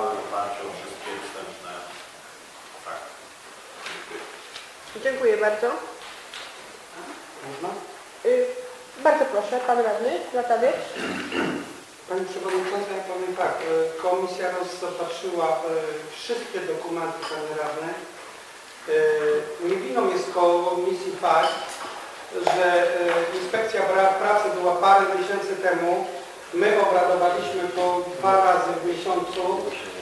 oparciu o wszystkie wstępne fakty. Dziękuję. Dziękuję bardzo. Można? Y, Bardzo proszę, pan radny Latawiec. Pani Przewodnicząca, ja powiem tak, e, komisja rozpatrzyła e, wszystkie dokumenty Pani Radny. E, Nie winą jest komisji fakt, że inspekcja pracy była parę miesięcy temu. My obradowaliśmy po dwa razy w miesiącu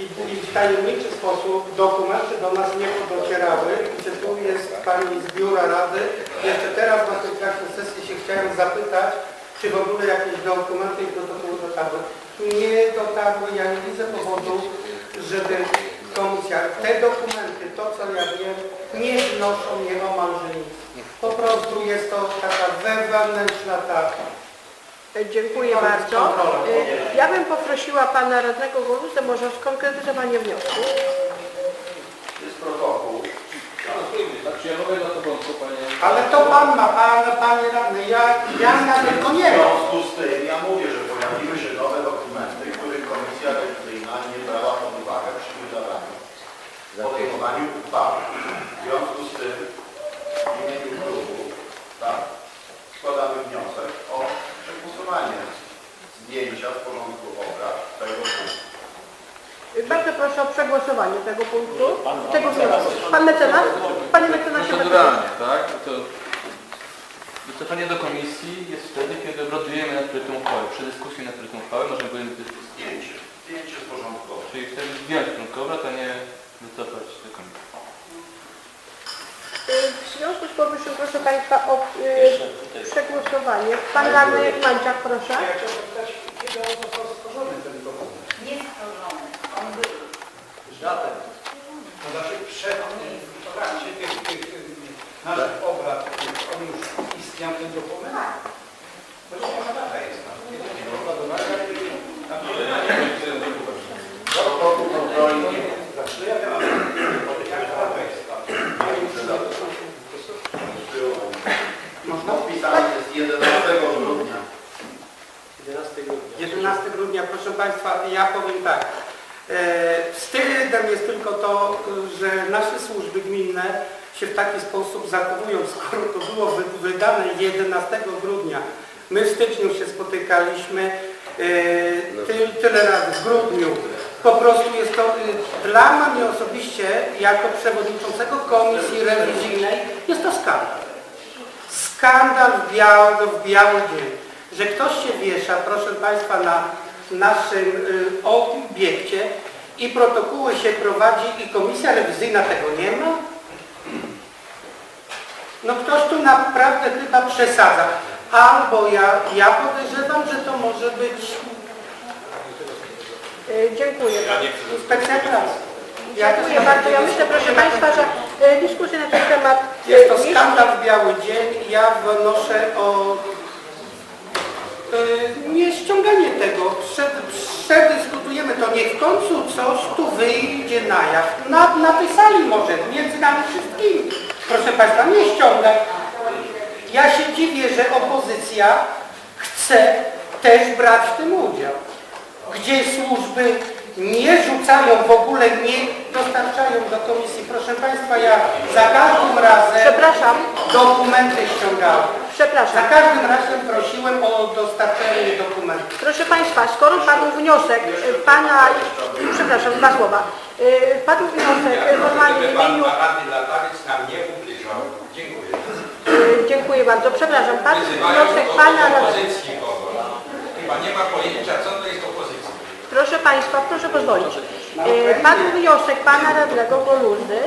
i, i w tajemniczy sposób dokumenty do nas nie docierały. I tu jest Pani z Biura Rady. Jeszcze teraz na tej trakcie sesji się chciałem zapytać, czy w ogóle jakieś dokumenty i protokoły dotarły. Nie dotarły, ja nie widzę powodu, żeby komisja, te dokumenty, to co ja wiem, nie wnoszą nieomalże nic. Po prostu jest to taka wewnętrzna tak. Y, Dziękuję bardzo. Y, Ja bym poprosiła pana radnego Goluzę może o skonkretyzowanie wniosku. Jest protokół. Znaczy ja mogę na to wątku, panie... Ale to pan ma, pan, panie radny, ja, ja nawet to nie W wiem. związku z tym ja mówię, że pojawiły się nowe dokumenty, których Komisja Rewizyjna nie brała pod uwagę przy wydawaniu, podejmowaniu uchwały. W związku z tym w imieniu klubu tak, składamy wniosek przegłosowanie zdjęcia z porządku obrad tego punktu. Bardzo proszę o przegłosowanie tego punktu, tego wniosku. Pan mecenas? Panie mecenasie. Proceduralnie, tak? To wycofanie do komisji jest wtedy, kiedy obradujemy nad projektem uchwały. Przy dyskusji nad projektem uchwały możemy podjąć dyskusję. Zdjęcie. Zdjęcie z porządku obrad. Czyli wtedy zdjąć punkt obrad, a nie wycofać do komisji. Y, W związku z powyższym proszę Państwa o y, przegłosowanie. Pan radny Manciak, proszę. Ja chciałem zapytać, kiedy on został stworzony ten dokument? Nie stworzony. On był Żaden. To znaczy przed, w trakcie tych, tych, tych naszych obrad, on już istniał ten dokument? To już jaka data jest tam? Kiedy nie obradowali, ale kiedy na Protokół kontrolny. Znaczy, ja wiem, jaka data jest tam? Można? Podpisany jest 11 grudnia. 11 grudnia, proszę Państwa, ja powiem tak. E, Wstydem jest tylko to, że nasze służby gminne się w taki sposób zachowują, skoro to było wy- wydane 11 grudnia. My w styczniu się spotykaliśmy, e, ty, tyle razy, w grudniu. Po prostu jest to y, dla mnie osobiście, jako przewodniczącego komisji rewizyjnej, jest to skandal skandal w biały, w biały dzień, że ktoś się wiesza, proszę Państwa, na naszym y, obiekcie i protokoły się prowadzi i komisja rewizyjna tego nie ma? No ktoś tu naprawdę chyba przesadza. Albo ja, ja podejrzewam, że to może być Y, Dziękuję. inspekcja pracy. Ja Dziękuję bardzo. Ja myślę, proszę Państwa, że y, dyskusja na ten temat... Jest to skandal w biały dzień i ja wnoszę o nie ściąganie tego. Przed, przedyskutujemy to. Niech w końcu coś tu wyjdzie na jaw. Na, na tej sali może, między nami wszystkimi. Proszę Państwa, nie ściągać. Ja się dziwię, że opozycja chce też brać w tym udział. Gdzie służby nie rzucają w ogóle, nie dostarczają do komisji. Proszę Państwa, ja za każdym razem Przepraszam, dokumenty ściągałem. Za przepraszam. każdym razem prosiłem o dostarczenie dokumentów. Proszę Państwa, skoro padł wniosek y, Pana... Przepraszam, dwa słowa. Y, Padł wniosek y, formalnie w imieniu... nam nie ubliżał. Dziękuję. y, Dziękuję bardzo. Przepraszam, padł Wyzywają wniosek do Pana... radnego. opozycji kogoś. Chyba nie ma pojęcia, co to. Proszę Państwa, proszę pozwolić. Y, Padł wniosek Pana Radnego Goluzy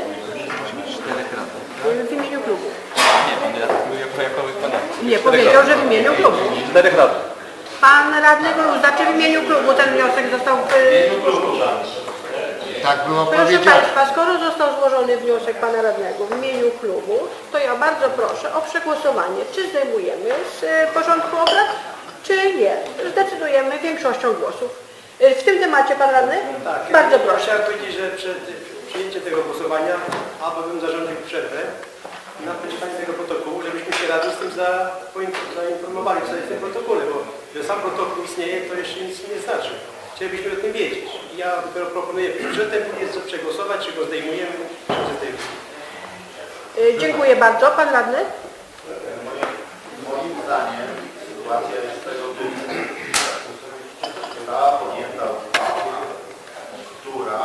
y, w imieniu klubu. Nie, pan ja mówię jako, jako pana. Nie, powiedział, że w imieniu klubu. Czterech radnych. Pan Radny Goluza, czy w imieniu klubu ten wniosek został... y, Tak było Proszę powiedziane. Państwa, skoro został złożony wniosek Pana Radnego w imieniu klubu, to ja bardzo proszę o przegłosowanie, czy zdejmujemy z e, porządku obrad, czy nie. Zdecydujemy większością głosów. E, W tym temacie Pan Radny? Tak, Bardzo ja proszę. Chciałem powiedzieć, że przed przyjęciem tego głosowania albo bym zarządził przerwę na przeczytanie tego protokołu, żebyśmy się razem z tym zainformowali co jest w tym protokole, bo że sam protokół istnieje, to jeszcze nic nie znaczy. Chcielibyśmy o tym wiedzieć. Ja dopiero proponuję, że ten punkt jest do przegłosować, czy go zdejmujemy, czy zdejmujemy. Y, Dziękuję bardzo. Pan radny? Moim, moim zdaniem sytuacja jest tego typu. Podjęta uchwała, która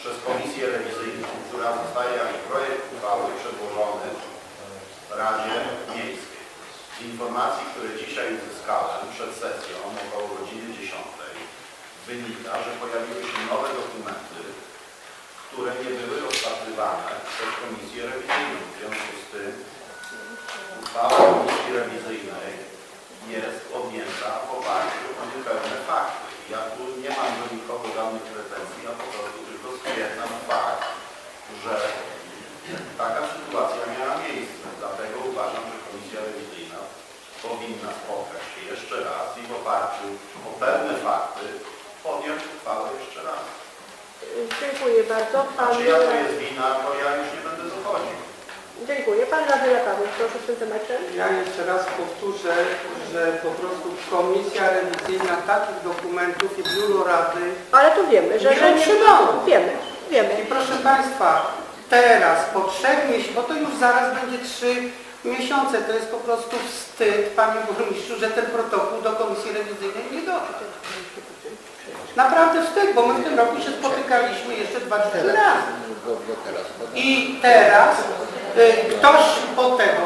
przez Komisję Rewizyjną, która zostaje jako projekt uchwały przedłożony Radzie Miejskiej. Z informacji, które dzisiaj uzyskałem przed sesją około godziny 10 wynika, że pojawiły się nowe dokumenty, które nie były rozpatrywane przez Komisję Rewizyjną. W związku z tym uchwała Komisji Rewizyjnej jest podjęta w oparciu o niepełne fakty. Ja tu nie mam do nikogo żadnych pretensji, ja po prostu tylko stwierdzam fakt, że taka sytuacja miała miejsce. Dlatego uważam, że Komisja Rewizyjna powinna spotkać się jeszcze raz i w oparciu o pewne fakty podjąć uchwałę jeszcze raz. Dziękuję bardzo. Pan... Czy ja to jest wina, to ja już nie. Dziękuję. Pan radny Lekarz, proszę w tym temacie. Ja jeszcze raz powtórzę, że po prostu komisja rewizyjna takich dokumentów i biuro rady Ale tu wiemy, że, Nie że nie... otrzymało. Wiemy, wiemy. I proszę Państwa, teraz po trzech miesiącach, bo to już zaraz będzie trzy miesiące, to jest po prostu wstyd, Panie Burmistrzu, że ten protokół do Komisji Rewizyjnej nie doszedł. Naprawdę wstyd, bo my w tym roku się spotykaliśmy jeszcze dwa, trzy razy. I teraz y, ktoś od tego,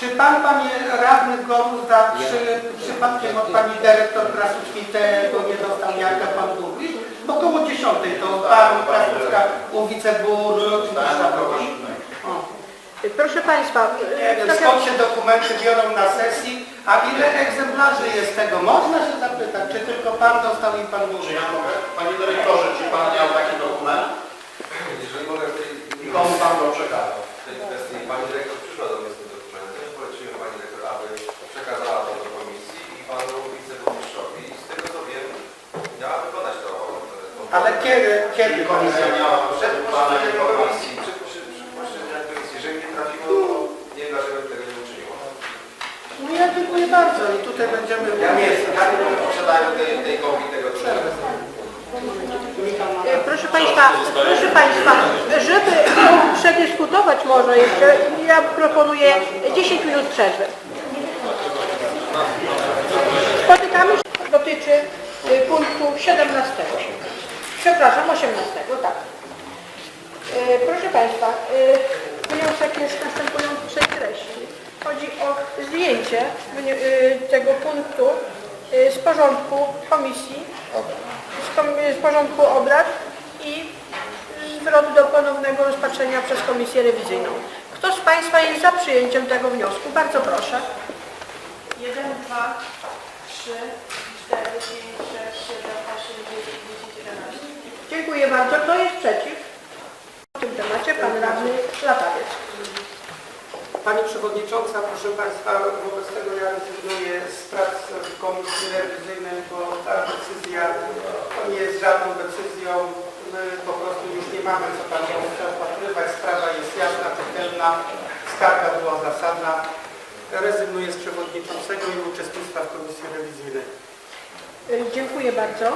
czy Pan, Panie Radny Gorus da przy, przypadkiem od Pani Dyrektor Krasucki tego nie dostał jaka Pan Burmistrz? Bo koło dziesiątej to Pan Krasucka u wiceburmistrza na kogoś innego. O. Y, Proszę Państwa, Nie wiem, tak skąd się dokumenty biorą na sesji, a ile egzemplarzy jest tego? Można się zapytać, czy tylko Pan dostał i Pan Czy Burmistrz? ja mogę? Panie dyrektorze, czy Pan miał taki dokument? Jeżeli mogę w tej, I komu Pan go przekazał? w tej kwestii, pani dyrektor przyszła do mnie z tym dokumentem, poleciłem pani dyrektor, aby przekazała to do komisji i panu wiceburmistrzowi i z tego co wiem, miała wykonać to. to Ale kiedy, kiedy komisja miała Przed posiedzeniem komisji, przed posi- przed posiedzeniem komisji, jeżeli nie trafiło, to nie wiem dlaczego tego nie uczyniło. No ja dziękuję bardzo i tutaj będziemy... Ja nie jestem, ja nie mam posiadania tej, tej kopii tego dokumentu. Y, Proszę Państwa, proszę Państwa, żeby to przedyskutować może jeszcze, ja proponuję 10 minut przerwy. Spotykamy się, dotyczy y, punktu 17. Przepraszam, 18, tak. Y, Proszę Państwa, y, wniosek jest następującej treści. Chodzi o zdjęcie y, tego punktu y, z porządku komisji z, kom- z porządku obrad i zwrot do ponownego rozpatrzenia przez Komisję Rewizyjną. Kto z Państwa jest za przyjęciem tego wniosku? Bardzo proszę. 1, 2, 3, 4, 5, 6, 7, 8, 9, 10, 11. Dziękuję bardzo. Kto jest przeciw? Temacie Pan Radny Latawiec. Pani Przewodnicząca, proszę Państwa, wobec tego ja rezygnuję z prac w Komisji Rewizyjnej, bo ta decyzja nie jest żadną decyzją. My po prostu już nie mamy co Pan rozpatrywać. Sprawa jest jasna, czytelna, skarga była zasadna. Rezygnuję z przewodniczącego i uczestnictwa w Komisji Rewizyjnej. Dziękuję bardzo.